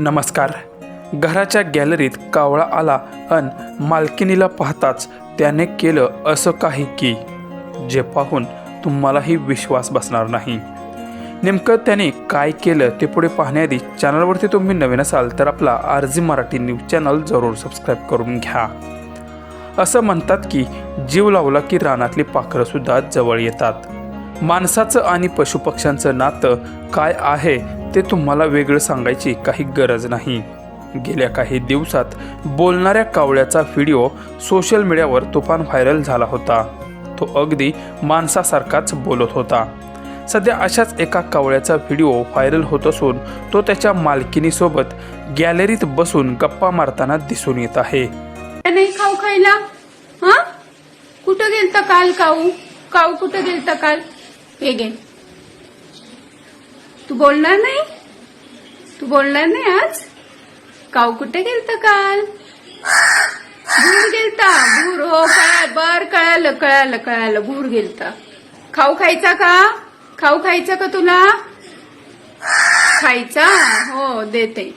नमस्कार. घराच्या गॅलरीत कावळा आला अन मालकिनीला पाहताच त्याने केलं असं काही की जे पाहून तुम्हालाही विश्वास बसणार नाही. नेमकं त्याने काय केलं ते पुढे पाहण्याआधी चॅनलवरती तुम्ही नवीन असाल तर आपला R G Marathi news channel जरूर सबस्क्राईब करून घ्या. असं म्हणतात की जीव लावला की रानातली पाखरंसुद्धा जवळ येतात. माणसाचं आणि पशुपक्ष्यांचं नातं काय आहे ते तुम्हाला वेगळं सांगायची काही गरज नाही. गेल्या काही दिवसात बोलणाऱ्या कावळ्याचा व्हिडिओ सोशल मीडियावर तुफान व्हायरल झाला होता. तो अगदी माणसासारखाच बोलत होता. सध्या अशाच एका कावळ्याचा व्हिडिओ व्हायरल होत असून तो त्याच्या मालकिनीसोबत गॅलरीत बसून गप्पा मारताना दिसून येत आहे. नाही खाऊ खायला? हा? कुठं गेलता काल काऊ? काऊ कुठं गेलता काल? हे गे तू बोलणार नाही? तू बोलणार नाही आज? काऊ कुठे गेलता काल? भूर गेलता भूर हो कळा बर कळालं कळालं कळालं भूर गेलता. खाऊ खायचा का? खाऊ खायचा का तुला? खायचा? हो देते.